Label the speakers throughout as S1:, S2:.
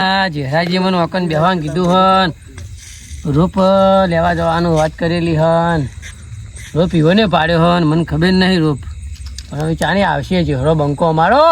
S1: આ મને વકન બેવાન કીધું હન. રૂપ લેવા જવાનું વાત કરેલી હન. રૂપ ઈવોને પાડ્યો હન. મને ખબર નહીં રૂપ. પણ હવે ચાણી આવશે જેહરો બંકો અમારો.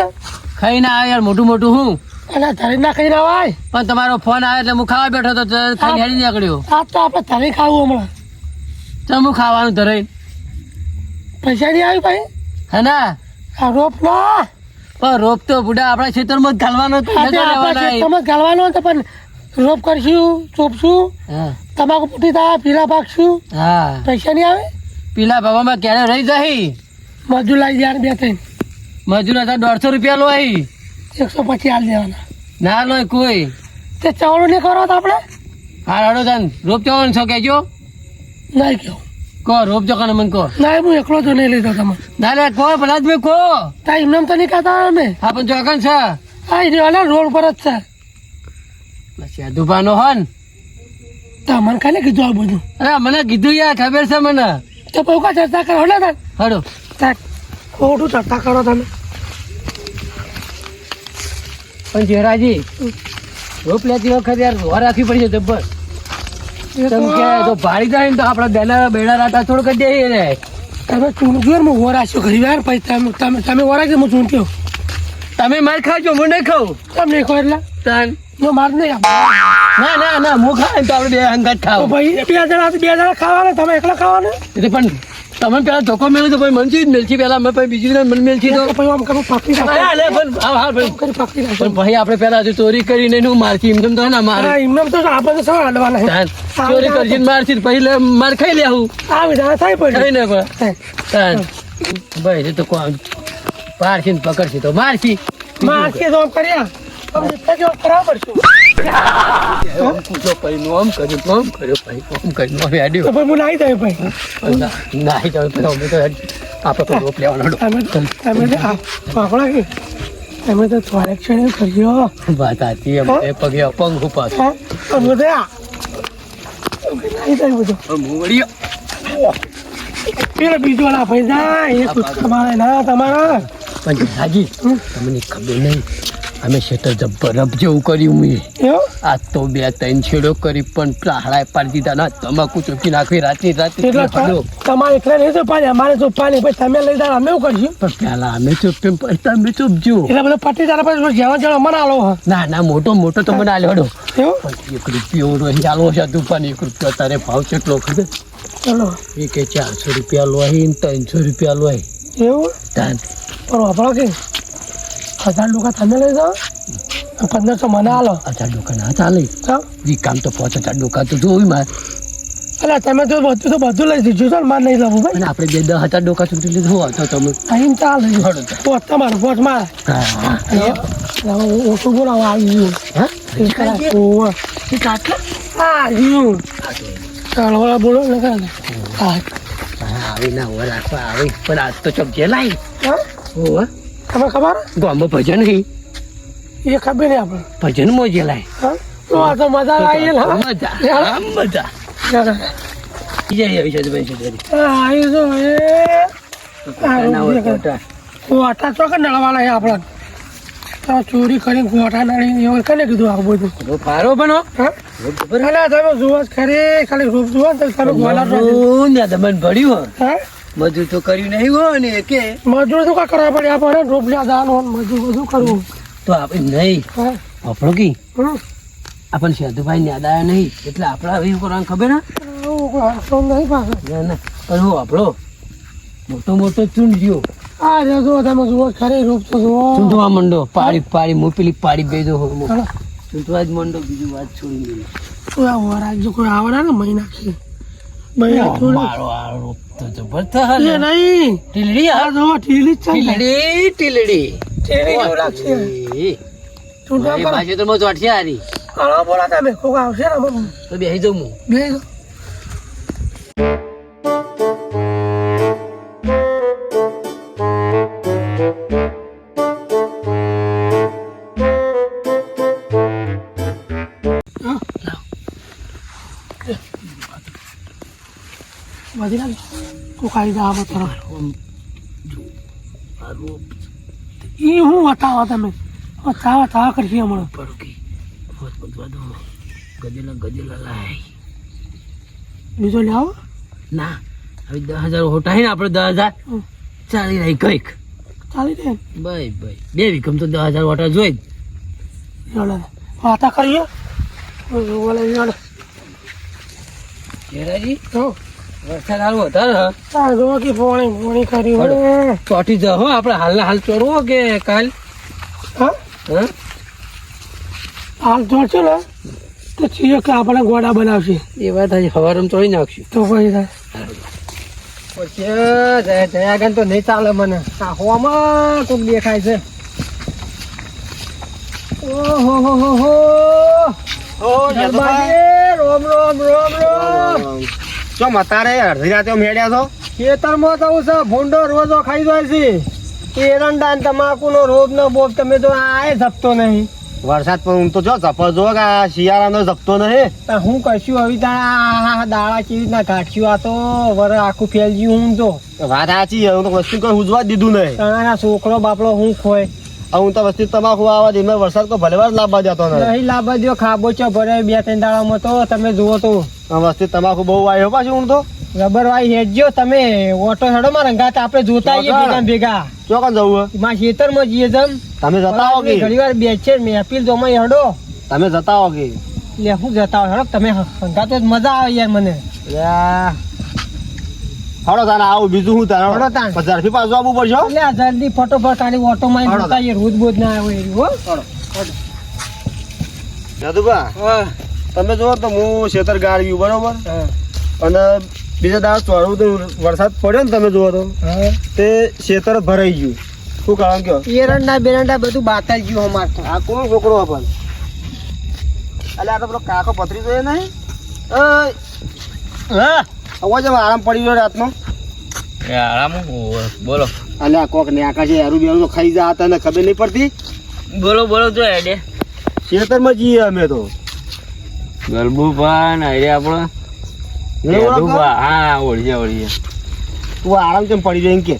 S2: ને.
S1: ખાઈ ના આવે યાર મોટું મોટું હું.
S2: અને ધરી ના ખાઈ ના હોય
S1: પણ તમારો ફોન આવે એટલે હું ખાવા બેઠો તો ખાઈ નીકળ્યો.
S2: આ તો આપણે ધરી ખાવું હમણાં.
S1: તો હું ખાવાનું ધરાઈ.
S2: પૈસા નહીં આવ્યું ભાઈ?
S1: હે ના?
S2: આ રોપ લો.
S1: પણ રોપ તો બુડા આપણા ખેતરમાં ઘાલવાનો તો.
S2: ખેતરમાં ગાળવાનો હતો પણ રોપ કરશું ચોપશું
S1: હા.
S2: તમાકુ પૂટી થાય પીલા પાકશું.
S1: હા.
S2: પૈસા નહીં આવે?
S1: પીલા ભાવામાં ક્યારે રહી જાય?
S2: મજૂર લાવી જાય બે ત્રણ.
S1: મજૂર હતા દોઢસો રૂપિયા લો આવી
S2: એકસો પચીસ હાલ દેવાના.
S1: ના લો કોઈ.
S2: તે ચવાણું નહીં કરો તો આપણે?
S1: હા રડો તન. રોપ ચવાણું છો કેજો
S2: નહીં કેવું
S1: કહો રોપ જો કને મન કો
S2: ના હું એકલો તો નહીં લીધો તમે.
S1: ના લે કો ભલા જ કો
S2: તા એમને તો નહીં કહેતા અમે?
S1: હા પણ ચોકન છે.
S2: આ રહ્યો રોડ પર જ છે.
S1: સાધુભાનો હન.
S2: તા મને ખાલી કીધું આ બધું.
S1: અરે મને કીધું યાર ખબર છે મને?
S2: તો બહુ કા ચર્ચા કરો ને તાર?
S1: હડો
S2: તાર ખોટું ચર્ચા કરો તમે.
S1: પણ જેરાજી રોપ લેતી વખત યાર વાર રાખવી પડશે જબ્બર.
S2: એ તો
S1: તમે કે તો ભાડી જાય ને તો આપડા બેના બેડા રાતા કરી દઈએ
S2: તમે ચૂંટ્યો ને હું વરાશ્યો ઘણી વાર પછી તમે તમે તમે હું ચૂંટ્યો
S1: તમે માર ખાજો હું નહીં ખાઉં.
S2: તમે નહીં ખો એટલે?
S1: તાન.
S2: હું માર નહીં આપો.
S1: ના ના ના હું ખાય ને તો આપણે બે હંગાત ખાવ
S2: ભાઈ બે જણા બે જણા ખાવાના તમે એકલા ખાવાના?
S1: એટલે પણ તમે પેલા ધોકો મેળવી તો ભાઈ મનજી જ મેલથી. પેલા અમે પછી બીજી મને મેલથી તો
S2: તો આમ કરું પાકી
S1: હા, લે, પણ હા હા ભાઈ
S2: કરી પાકી નાખો.
S1: પણ ભાઈ આપણે પેલા હજુ ચોરી કરીને એનું મારથી એમ તો ના મારે
S2: હા એમને તો આપણે તો હાલવાના.
S1: ચોરી કરશે ને મારથી પછી લે માર ખાઈ લેવું
S2: આ વિધાન થાય પણ.
S1: ને પણ. ભાઈ તો કોણ પારથી ને પકડશે તો મારથી.
S2: મારથી તો કર્યા. આમ
S1: ભાઈ કર્યું આમ કર્યો ભાઈ આમ કર્યું હેડ્યો
S2: ભાઈ હું નાહી જાય ભાઈ.
S1: ના ના જાવ અમે તો આપણે તો રોપ લેવાનો
S2: તમે તો તમે તો આ તમે તો થોડેક ક્ષણે કર્યો
S1: વાત એમ એ પગે અપંગ ઉપાસ
S2: તમે તો નાહી જાય બધું.
S1: મૂળિયો
S2: પેલો બીજો ના ભાઈ જાય એ તમારે ના તમારા.
S1: પણ હાજી તમને ખબર નહીં અમે શેતર જબ્બર રબ જેવું કર્યું મેં આ તો બે ત્રણ છેડો કરી પણ પેલા પાડી દીધા ના તમાકુ ચોકી નાખી રાતે રાતે
S2: તમારે એકલા નહીં તો અમારે તો પછી તમે લઈ જાય અમે કરશું?
S1: પણ પેલા અમે ચોપ્યું પછી તમે ચોપજો
S2: એટલે બધા પટી તારા પછી જેવા જેવા મને આલો
S1: ના ના મોટો મોટો તો મને આલ્યો હડો. એક રૂપિયો રોહી આલો છે દુકાન એક રૂપિયો તારે ભાવ કેટલો ખબર?
S2: ચલો.
S1: એ કે ચારસો રૂપિયા લો અહીં ત્રણસો રૂપિયા લો અહીં.
S2: એવું? પણ વાપરો કે? હજાર ડોકા તમે લઈ જાઓ પંદરસો મને હાલો
S1: હજાર દુકાન હા ચાલે જી કામ તો પાંચ હજાર ડોકા તો જોયું મારે
S2: એટલે તમે તો બધું તો બધું લઈ દીધું છો ને મારે નહીં લાવું ભાઈ
S1: આપણે બે દસ હજાર ડોકા સુધી લીધું હોય તો તમે
S2: અહીં ચાલે. પોચ તમારું પોચ મારે ઓછું બોલાવો આવી ગયું
S1: હા
S2: જીવ ચાલો ઓલા બોલો ને ને હા
S1: આવી ના હોવા રાખવા આવી પણ આજ તો ચમચે લાઈ
S2: હા? તમે ખબર?
S1: ગામમાં ભજન નહીં
S2: એ ખબર નહીં આપણે
S1: ભજન મોજે લાય.
S2: હા? તો આ તો મજા આવી હા?
S1: મજા. મજા. જય આવી છે ભાઈ છે.
S2: હા આવી જો એ.
S1: ના તો ટા.
S2: ગોટા ચોક નળવાના આપણા. તો ચોરી કરીને કોટા નળી એવું કને કીધું આ બધું?
S1: તો ફારો બનો.
S2: હા? તમે જુઓ ખરી ખાલી રૂપ જુઓ તમે ગોલા છો.
S1: મજૂર ને દમન ભર્યું
S2: હા?
S1: મજૂર તો કર્યું નહીં હોય ને કે
S2: મજૂર તો કા કરવા પડે આપણે રોપલા દાન દાવાનું મજૂર બધું કરવું.
S1: તો આપણે નહીં.
S2: હા?
S1: આપણો કી. આપણને ને યાદ આવ્યા નહીં. એટલે આપણા એવું કરવાનું ખબર ના ના ના. પણ હું આપણો મોટો મોટો ચૂંડ્યો
S2: આ જો જુઓ તમે જુઓ ખરે રૂપ તો જુઓ.
S1: ચૂંટવા મંડો. પાડી પાડી હું પેલી પાડી બેજો હો ચૂંટવા જ મંડો બીજું વાત છોડી
S2: કોઈ આવો રાજ્ય કોઈ આવડા ને મહિના છે મહિના
S1: મારો આ રૂપ તો જબરદસ્ત હે
S2: એ
S1: ને.
S2: નહીં
S1: ટીલડી
S2: આ જો ટીલડી ટીલડી.
S1: ટીલડી ટીલડી
S2: ટીલી જેવું
S1: પર
S2: કરો
S1: તો મો વાટશે આરી
S2: હાલો બોલા તમે કોક આવશે ને.
S1: તો બેહી જાઉં હું
S2: બેહી જો. હા, લાવ. બધી લાવી.
S3: આવે રોપ
S2: એ હું બતાવો તમે? બતાવો તાવ કરશી હમણાં.
S3: પડો કે હોત બધવા દો ગજેલા ગજેલા લાય.
S2: બીજો લાવો
S3: ના હવે દસ હજાર હોટાય ને આપણે દસ હજાર. ચાલી રહી કંઈક.
S2: ચાલી રહી
S3: ભાઈ ભાઈ બે વિકમ તો દસ હજાર હોટા જોઈ જ.
S2: વાતા કરીએ. જોડે
S3: ઘેરાજી
S2: તો
S3: વરસાદ હાલ વધારે.
S2: આ કે પોણી પોણી કરી. હોય
S3: ચોટી જ હો આપણે હાલના હાલ ચોરવો કે કાલ?
S2: હા?
S3: હા?
S2: હાલ ચોરશે ને તો છીએ કે આપણે ગોડા બનાવશે.
S3: એ વાત હજી હવારમાં ચોરી નાખશું.
S2: તો પછી થાય.
S3: પછી જયા જયા આગળ તો નહીં ચાલે મને. આ હોમાં કોક દેખાય છે. ઓહો હો હો હો. રોમ રોમ. રોમ રોમ.
S4: ચો મતારે અડધી રાતે મેળ્યા છો?
S3: ખેતરમાં તો છે ભૂંડો રોજો ખાઈ જાય છે. એરંડા ને તમાકુનો રોગ નો બોબ તમે તો આ જપતો નહીં.
S4: વરસાદ પણ હું તો જો ઝપર જો શિયાળાનો ઝપતો નહીં.
S3: હું કશું હવે ત્યાં દાળા કેવી રીતના કાઢ્યું આ તો વર આખું ફેલજ્યું હું તો
S4: વાત સાચી હું તો વસ્તુ કોઈ ઉજવા દીધું નહીં.
S3: તારા છોકરો બાપડો હું ખોય?
S4: હું તો વસ્તુ તમાકુ આવા દે મેં વરસાદ તો ભલે વાર લાભવા જતો નહીં.
S3: લાભવા લાભ દો ખાબો છો ભરે બે ત્રણ દાડામાં તો તમે જુઓ તો.
S4: વસ્તુ તમાકુ બહુ વાયો પાછું હું તો
S3: રબર વાઈ હેડજો તમે ઓટો હેડો માં રંગાત આપણે જોતા આવીએ ભેગા ભેગા.
S4: ચોકન જવું?
S3: માં ખેતરમાં જઈએ જમ.
S4: તમે જતા હો કે
S3: ઘણી વાર બેસે મેપીલ તો અમે હેડો.
S4: તમે જતા હો કે
S3: લે હું જતા હોય હેડો તમે હંગા તો મજા આવે યાર મને.
S4: હડો તારા આવું બીજું હું તારા
S3: હડો તાણ.
S4: પછી થી પાછું આવવું પડશે હો.
S3: એટલે જલ્દી ફટોફટ કાઢી ઓટો માં
S4: હેડો
S3: જોતા આવીએ રોજ બોજ ના આવે એ હો.
S4: જાદુભા?
S3: હા.
S4: તમે જુઓ તો હું શેતર ગાળ્યું બરોબર?
S3: હા.
S4: અને બીજા દાસ ચોરવું તો વરસાદ પડ્યો ને તમે જુઓ તો તે શેતર ભરાઈ ગયું. શું કારણ કયો
S3: એરંડા બેરંડા બધું બાતલ ગયું અમાર
S4: આ કોણ છોકરો પણ એટલે આ તો પેલો કાકો પથરી જોઈએ નહીં હા? અવાજ આરામ પડી ગયો રાતનો.
S5: બોલો.
S4: અલે આ કોક ને આકાશે હારું બેરું તો ખાઈ જા હતા ને ખબર નહીં પડતી?
S5: બોલો બોલો જો એડે
S4: ખેતરમાં જઈએ અમે તો.
S5: ગલબુભા ને અરે આપણો? ગેલુભા, હા ઓળખે ઓળખે
S4: તું આરામ કેમ પડી જાય કે?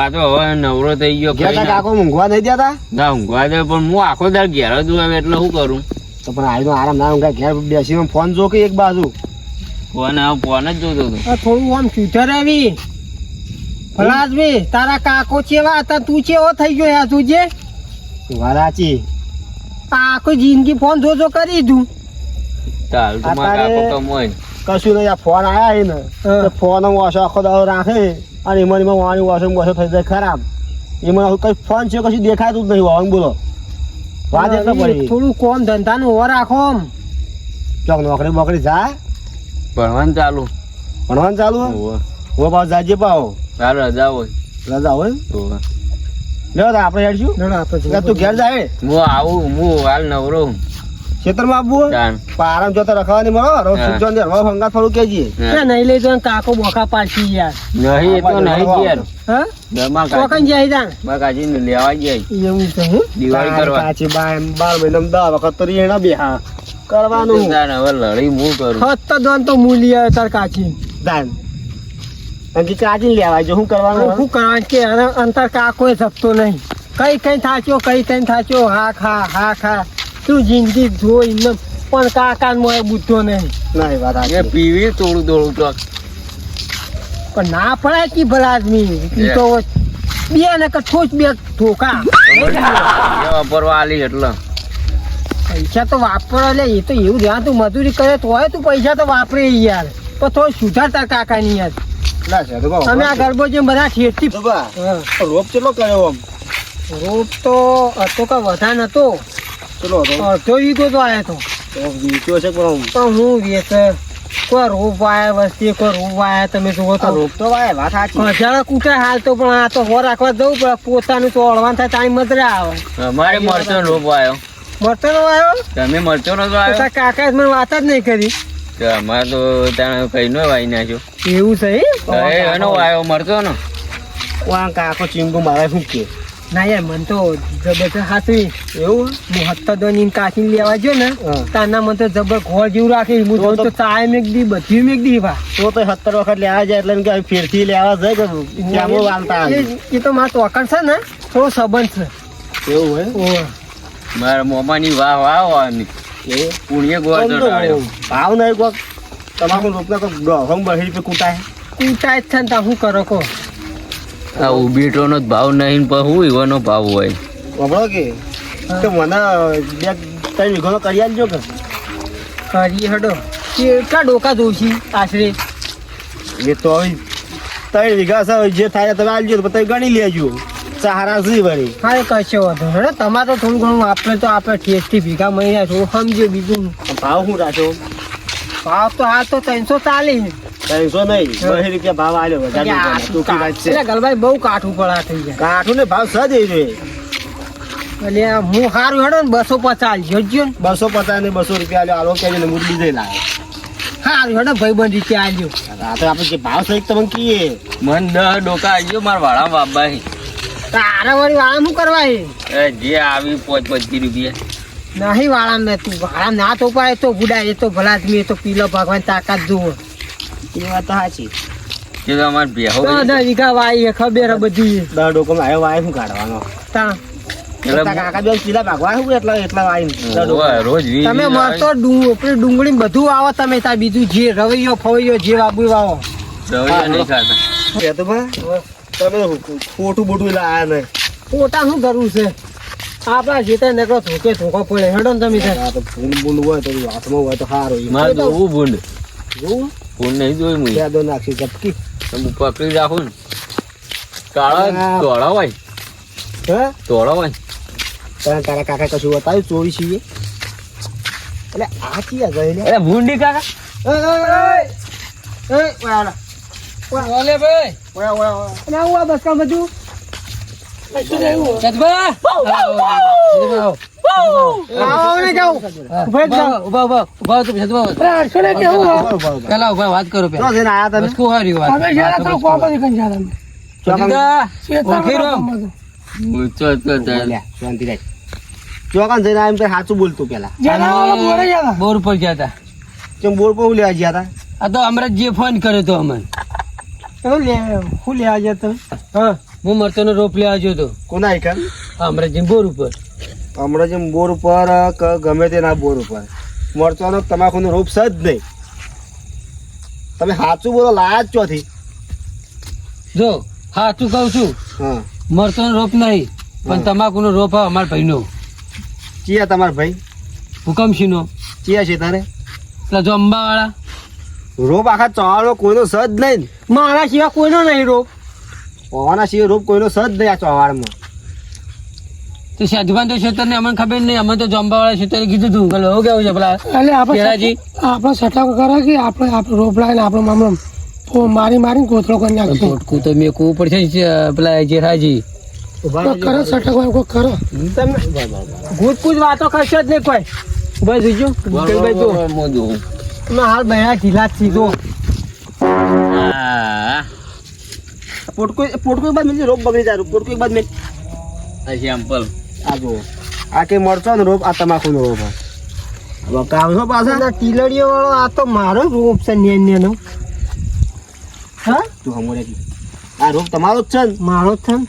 S5: આ તો હવે નવરો થઈ ગયો
S4: ગયા કાકો ઊંઘવા નહીં દેતા?
S5: ના ઊંઘવા દે પણ હું આખો દાડ ઘેર જ હોય એટલે શું કરું?
S4: તો પણ આયનો આરામ ના ઘેર બેસીને ફોન જો કે એક બાજુ.
S5: ફોન આ ફોન જ જોતો હતો.
S3: થોડું આમ ચૂતર આવી. ભલાદભાઈ તારા કાકો ચેવા હતા તું ચેવો થઈ ગયો તું જે?
S4: વારાચી
S3: આખી જિંદગી ફોન જોજો કરી તું
S5: ચાલ તો મારા કાકો કમોય
S4: કશું નહીં આ ફોન આયા હે ને. ફોન વાસો આખો દાડો રાખે અને એમાં એમાં વાણી વાસો વાસો થઈ જાય ખરાબ. એમાં કઈ ફોન છે કશું દેખાતું જ નહીં વાવન બોલો. વાત એટલે પડી.
S3: થોડું કોમ ધંધા નું ઓર રાખો
S4: ચોક નોકરી બોકરી જા.
S5: ભણવાનું ચાલુ.
S4: ભણવાનું ચાલુ હો?
S5: હોવે.
S4: જાજે પાવો
S5: ચાલ રજા હોય.
S4: રજા હોય? લ્યો આપણે હેડશું.
S3: ના, ના,
S4: તું ઘેર જાય
S5: હું. આવું હું હાલ નવરો.
S4: ખેતરમાં હોય?
S5: ચાલ
S4: જોતા રખવાની મળો રોજ દે હવા ફંગા થોડું કેજીએ
S5: હા.
S3: નહીં લઈ જવાનું કાકો બોકા પાછી યાર.
S5: નહીં એ તો નહીં ઘેર.
S3: હા?
S5: ઘરમાં
S3: ચોકન
S5: કાચી
S3: જાય તા.
S5: માં કાચીને લેવા જાય.
S3: એવું હું?
S5: દિવાળી કરવા.
S4: કાચી બાર બાર મહિનામાં દસ વખત તો એના બે કરવાનું.
S5: તાણ હવે લડી હું કરું.
S3: હત દોન તો મૂલી તાર કાચી
S4: દાન અંકી કાચી લેવાય જો શું કરવાનું
S3: શું કરવાનું કે અંતર કાકો જપતો નહીં. કઈ કઈ થાચ્યો કઈ કઈ થાચ્યો હા ખા હા ખા. તું જિંદગી જોઈ ને પણ કાકા મોય બુદ્ધો નહીં.
S4: નહીં વાત
S5: એ પીવી થોડું થોડું તો.
S3: પણ ના પડાય કે ભલા આદમી ઈ તો બે ને કઠોચ બે
S5: ઠોકા વાપરવા આલી એટલે.
S3: પૈસા તો વાપરો લે એ તો એવું ધ્યાન તું મજૂરી કરે તો હોય તું પૈસા તો વાપરે યાર. તો થોડું સુધારતા કાકા ની યાર તમે આ ગરબો જેમ બધા ઠેઠથી
S4: તો રોપ ચેટલો કર્યો આમ?
S3: રોપ તો હતો કા વધા નતો. અડધો વીઘો તો આવ્યો તો
S4: તો છે પણ આમ.
S3: હું વેચ કોઈ રોપ વાયા વસ્તી કોઈ રોપ વાયા તમે જુઓ તો.
S4: રોપ તો વાય વાત સાચી.
S3: હજારો કૂટે હાલ તો પણ આ તો હો રાખવા જવું પડે. પોતાનું તો અળવાન થાય ટાઈમ મદરા આવે.
S5: અમારે મરચો રોપ
S3: મળતો નો આવ્યો
S5: તમે મરચો નો આવ્યો
S3: મને વાત જ નહીં કરી.
S5: અમારે તો ત્યાં કઈ નો વાઈ નાખ્યો.
S3: એવું છે
S5: એનો મરચો નો.
S4: કાકો ચીંગુ મારે શું કે?
S3: ના યાર મને તો જબરજસ્ત હાથવી
S4: એવું
S3: હું હત્તા દો ની કાચી લેવા જો ને
S4: હા.
S3: તાના મને તો જબર ઘોર જેવું રાખી. હું
S4: તો
S3: જોઉં
S4: તો-
S3: ચાય મેક દી બધી મેક દી વા
S4: તો તો સત્તર વખત લેવા જાય એટલે કે ફેરથી લેવા જાય કે કેમો વાલતા
S3: એ- એ તો મારા તોકણ છે ને થોડો સંબંધ છે.
S4: એવું હોય.
S5: મારા મોમાની વાહ વાહ વાની
S4: એ
S5: પુણ્ય ગોવા
S4: આમ ભાવ નહીં કોક. તમાકુ રોપના તો ડોહંગ બહી પે કૂટાય?
S3: કૂટાય જ છે ને તા શું કરો કો
S5: આ ઉબીટો નો ભાવ નહીં પણ હું ઈવાનો ભાવ હોય.
S4: વપરો કે? તો મને બે ત્રણ વીઘો કરી આપજો કે.
S3: કરી હડો. કેટલા ડોકા દોશી આશરે?
S4: એ તો હવે ત્રણ વીઘા છે જે થાય તમે આવજો તો તમે ગણી લેજો. સહારા સુધી વળી
S3: હા કશો વાંધો. હડો તમારે તો થોડું ઘણું આપણે તો આપણે ઠેસથી ભીગા મહિના છો સમજો બીજું.
S4: ભાવ શું રાખ્યો?
S3: ભાવ તો આ તો ત્રણસો ચાલીસ.
S4: ત્રણસો નહીં? બહી રૂપિયા ભાવ આલ્યો વધારે. ટૂંકી વાત છે.
S3: ગલભાઈ બહુ કાઠું પડા થઈ જાય.
S4: કાઠું ને ભાવ સજ એ જોઈએ.
S3: એટલે હું સારું હેડો ને બસો પચાસ જોજો ને.
S4: બસો પચાસ ને બસો રૂપિયા આલ્યો આલો કે મૂળ લાવે
S3: સારું હેડો ભાઈબંધ રીતે આવજો
S4: આ તો આપણે જે ભાવ સહિત તમને કીએ
S5: મન દહ ડોકા ગયો મારા વાળા બાબા
S3: તારા વળી વાળા શું કરવા એ
S5: જે આવી પોચ પચીસ રૂપિયા.
S3: નહીં વાળા ને તું વાળા ના તો પાય તો ગુડા એ તો ભલા આદમી એ તો પીલો ભગવાન તાકાત જુઓ.
S4: એ વાત તો સાચી.
S5: કે તો અમારે બેહો
S3: તો ખબર બધી.
S4: વાય કાઢવાનો?
S3: તા. તમે મરતો ડુંગળી બધું વાવો તમે તાર બીજું જે રવૈયો ફવૈયો જે વાબુ
S4: તો ભા તમે ખોટું બોટું લાયા નહીં.
S3: ખોટા શું કરવું છે? આપણા જેતા નકરો ધોકે ધોકો પડે હેડો ને તમે
S4: તો ફૂલ બૂલ હોય તો હાથમાં હોય તો સારું
S5: મારે જોવું ભૂંડ. ભૂંડ નહીં જોયું મુઈ
S4: યાદો નાખી ચપકી
S5: તમે પકડી રાખો ને. કાળા. ધોળા હોય
S4: હે?
S5: ધોળા હોય
S4: તને તારા કાકા કશું બતાવ્યું? ચોરી છીએ એટલે આ ચિયા ગઈ ને
S5: અરે ભૂંડી કાકા.
S3: એ, વાળા.
S1: ઓલે ભાઈ
S4: ઓળા ઓયા ઓયા
S3: અને આવું આ બસકા બધું?
S1: સદભા તો
S4: તો
S3: તો તો.
S5: તો
S4: ચોકાન જઈને આયા એમ સાચું બોલતું પેલા.
S3: બોરે
S1: ઉપર ગયા હતા.
S4: કેમ બોર પર લેવા ગયા હતા?
S1: આ તો અમરતજીએ ફોન કર્યો તો અમને.
S3: શું લેવા ગયા તમે
S1: હા હું મરચાનો રોપ લેવા ગયો હતો.
S4: કોના એકન
S1: અમરતજી બોર ઉપર.
S4: હમણાં જેમ બોર ઉપર કે ગમે તે ના બોર ઉપર. મરચાનો તમાકુનો રોપ છે જ નહીં. તમે સાચું બોલો લાયા જ ચોથી.
S1: જો સાચું કહું છું.
S4: હા.
S1: મરચાનો રોપ નહીં પણ તમાકુનો રોપ હોય અમારા ભાઈનો.
S4: ચિયા તમારા ભાઈ?
S1: હુકમસિંહનો
S4: ચિયા છે તારે?
S1: પેલા જો અંબાવાળા.
S4: રોપ આખા ચોવાળો કોઈનો સજ નહીં.
S3: મારા સિવાય કોઈનો નહીં રોપ.
S4: પવાના સિવાય રોપ કોઈનો સજ નહીં આ ચોવાળમાં.
S1: તો સાધુભાન તો ખેતરને અમને ખબર નહીં અમે તો જંબાવાળા ખેતરે કીધું હતું એટલે એવું કેવું છે પેલા
S3: એટલે આપણે આપણે સટાકો કરે કે આપણે આપણે રોપ લાવીને આપણે મામલો મારી મારી કોથળો કરી નાખ્યો
S1: ટોટકું તો મેં કૂવું પડશે પેલા જેઠાજી.
S3: કરો સટાકો કોઈ કરો. તમે ગુટકુજ વાતો કરશો જ નહીં કોઈ. બસ બીજું? ભાઈ
S5: તો?
S3: તમે હાલ બહેરા ઢીલા જ સીધો.
S5: આ
S4: પોટકો પોટકો એક બાદ મેં રોપ બગડી જાય પોટકો એક બાદ મેં
S5: આ સેમ્પલ
S4: આ જુઓ. આ કે મરચો ને રોપ આ તમાકુનો રોપ. હવે કામ છો પાછા?
S3: ટીલડીઓ વાળો આ તો મારો રોપ છે નેન નેનો. હા?
S4: તું હમોડે આ રોપ તમારો જ છે ને?
S3: મારો જ છે ને.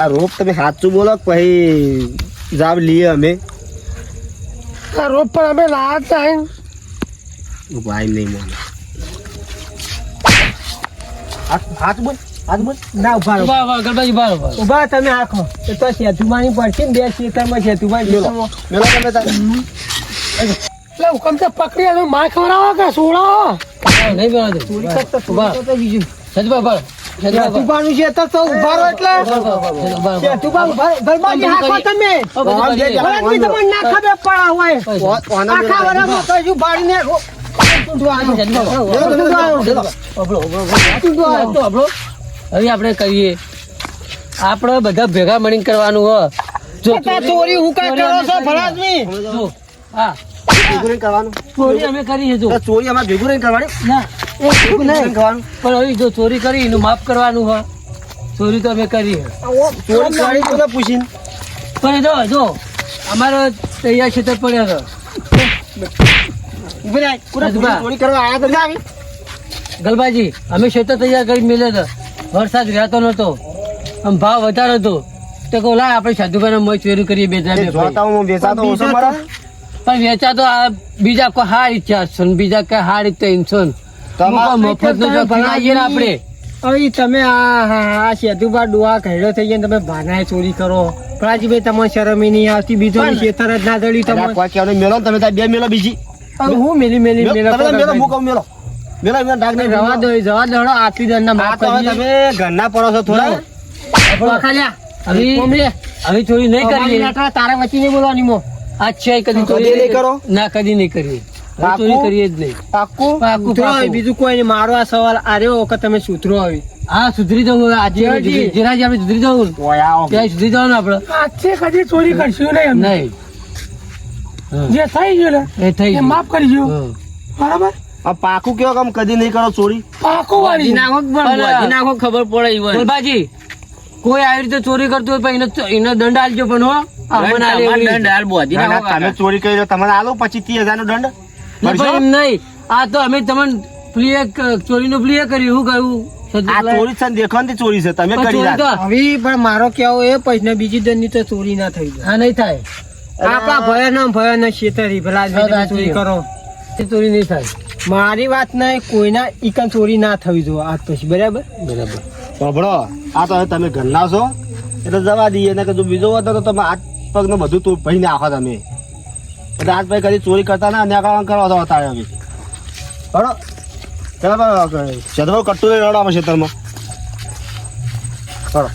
S4: આ રોપ તમે સાચું બોલો કે પછી જાબ લઈએ અમે?
S3: આ રોપ પણ અમે લાયા
S4: થાય ભાઈ નહીં મને હાથ હાથ હાથ બોલ.
S3: ના
S1: ઊભા ઊભા ગણપતિ ઊભા
S3: ઊભા તમે આખો તો સેતુમાની પડશે ને બે ખેતરમાં સેતુમાની
S4: મેલો મેલો તમે
S3: એટલે હુકમ તો પકડી આલો માર ખવડાવો કે સોડાવો
S1: નહીં બેહવા દે.
S3: ચોરી કરતા
S1: ઊભા.
S3: ચોરી બીજું
S1: ઊભા રહો.
S3: સેતુબાનું છે તો તો ઊભા રહો એટલે. સેતુબા ઊભા રહો. ગરબાજી તમે બી તમને ના ખબર પડા હોય આખા વરામાં તો આવ્યો. તૂટવા આવ્યો.
S1: અભળો, અભળો, અભળો.
S3: તૂટવા
S1: આ
S3: આવ્યો.
S1: તો અભળો. હવે આપણે કરીએ આપણે બધા ભેગા મળીને કરવાનું હો. જો
S3: ચોરી હું કાંઈ કરો છો ભલાદમી?
S1: જો, હા.
S4: ભેગું કરવાનું.
S1: ચોરી અમે કરી છે જો.
S4: ચોરી અમારે ભેગું નહીં કરવાની?
S1: ના.
S3: એ ભેગું
S4: ભેગું
S3: નહીં.
S4: નહીં કરવાનું.
S1: પણ હવે જો ચોરી કરી એનું માફ કરવાનું હો. ચોરી તો અમે કરી છે.
S4: ચોરી કરી કોને પૂછીને.
S1: પણ જો જો અમારો તૈયાર ક્ષેત્ર પડ્યો હતો. ગલબાજી અમે ક્ષેત્ર તૈયાર કરી મેલ્યો હતો. વરસાદ રહેતો નતો આમ ભાવ વધારે હતો. તો કહું લાય આપણે સાધુભાઈ મોય ચોરી કરીએ બે
S4: હું વેચાતો ઓછો
S1: પણ વેચા આ બીજા કોઈ હાર ઈચ્છા છે બીજા કઈ હાર ઈચ્છા
S4: ઇન્સોન
S1: મફત નો ભણાવીએ ને આપણે.
S3: હવે તમે આ આ- સેતુભા ડોહા ઘેડો થઈ ગયા ને તમે ભાનાએ ચોરી કરો. ભલાજીભાઈ તમારે શરમી નહીં આવતી બીજો ખેતર જ ના દળ્યું તમે
S4: ને તમે બે મેળો બીજી.
S3: હું મેલી મેલી મેળો
S4: મેળો તો મેલો
S3: કરો
S4: હું કહું મેલો મેલો એમને ડાક નહીં
S3: રવા દો જવા દો આટલી દંડના
S4: આ
S3: માફ
S4: તો તમે ઘરના પડો છો થોડા.
S3: વખાલ્યા.
S1: હવે હવે ચોરી નહીં
S3: અમારી તારા વચ્ચે નહીં બોલવાની મો.
S1: આ છે કદી
S4: કદી
S1: ચોરી
S4: નહીં. કરો?
S1: ના કદી નહીં કરીએ. ચોરી કરીએ જ નહીં. પાકું? પાકું.
S3: બીજું કોઈ નહીં. મારો આ સવાલ આર્યો વખત તમે સુધરો આવી
S1: હા સુધરી જવું આજે
S3: જીરાજી.
S1: આપણે સુધરી જવું. ત્યાં સુધરી જવાનું આપણે?
S3: આજથી કદી ચોરી કરશું નહીં
S1: નહીં.
S3: જે થઈ ગયું
S1: એ થઈ ગયું.
S3: કરજો. બરાબર?
S4: આ પાકું કેવો કામ કદી નહીં કરો ચોરી?
S3: પાકું
S5: વાળી. નાખો કે પણ નાખો ખબર પડે ઈવન.
S1: ગોલબાજી કોઈ આવી રીતે ચોરી કરતું હોય એનો એને દંડ આલજો પણ હો.
S5: દંડ
S1: આલે
S5: તમારે
S1: એવી
S5: દંડ હાલ બોધી
S4: ના,
S5: નાખો
S4: ના, તમે ચોરી કરી તો તમને આલો પછી ત્રીસ હજાર નો દંડ?
S1: ના,
S4: ભરશો?
S1: પણ એમ નહીં. આ તો અમે તમને પ્લીએ ચોરીનું પ્લીએ કર્યું શું કહ્યું
S4: ચોરી છે ને દેખવાની ચોરી છે તમે કરી
S1: ચોરી.
S3: હવે પણ મારો કેવો એ પછી બીજી દંડની તો ચોરી ના થઈ
S1: આ નહીં થાય.
S3: આપણા ભય ના ભય ના છેતરી ભલા ચોરી કરો
S1: તે ચોરી નહીં થાય.
S3: મારી વાત નહીં, કોઈના ઈકન ચોરી ના થવી જોઈએ આજ પછી, બરાબર?
S1: બરાબર.
S4: સાંભળો આ તો તમે ઘરના છો, એટલે જવા દઈએ ને કે જો બીજો હતો તો તમે હાથ પગ ને બધું તું ભાઈને નાખો તમે. એટલે હાથ પગ કદી ચોરી કરતા ના, ન્યા કરવા તો હતા હવે બરો ચાલો સદભાવ કટ્ટુ રડવા રડો અમે ખેતરમાં બરો